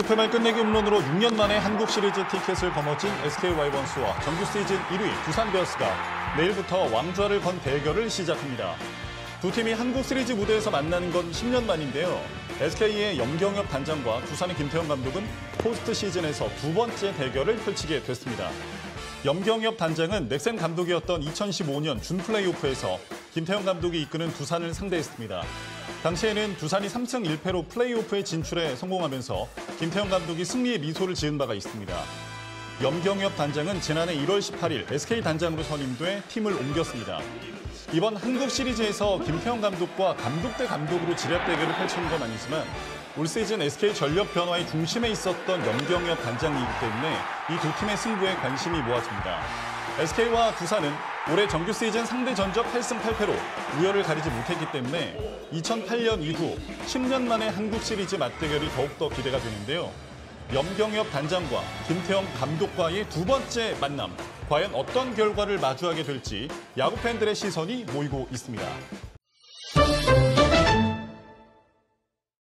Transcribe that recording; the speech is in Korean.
득패말 끝내기 홈런으로 6년 만에 한국 시리즈 티켓을 거머쥔 SK 와이번스와 정규 시즌 1위 두산 베어스가 내일부터 왕좌를 건 대결을 시작합니다. 두 팀이 한국 시리즈 무대에서 만나는 건 10년 만인데요. SK의 염경엽 단장과 두산의 김태형 감독은 포스트 시즌에서 두 번째 대결을 펼치게 됐습니다. 염경엽 단장은 넥센 감독이었던 2015년 준 플레이오프에서 김태형 감독이 이끄는 두산을 상대했습니다. 당시에는 두산이 3승 1패로 플레이오프에 진출해 성공하면서 김태형 감독이 승리의 미소를 지은 바가 있습니다. 염경엽 단장은 지난해 1월 18일 SK 단장으로 선임돼 팀을 옮겼습니다. 이번 한국 시리즈에서 김태형 감독과 감독 대 감독으로 지략 대결을 펼치는 건 아니지만 올 시즌 SK 전력 변화의 중심에 있었던 염경엽 단장이기 때문에 이 두 팀의 승부에 관심이 모아집니다. SK와 두산은 올해 정규 시즌 상대 전적 8승 8패로 우열을 가리지 못했기 때문에 2008년 이후 10년 만에 한국 시리즈 맞대결이 더욱더 기대가 되는데요. 염경엽 단장과 김태형 감독과의 두 번째 만남. 과연 어떤 결과를 마주하게 될지 야구 팬들의 시선이 모이고 있습니다.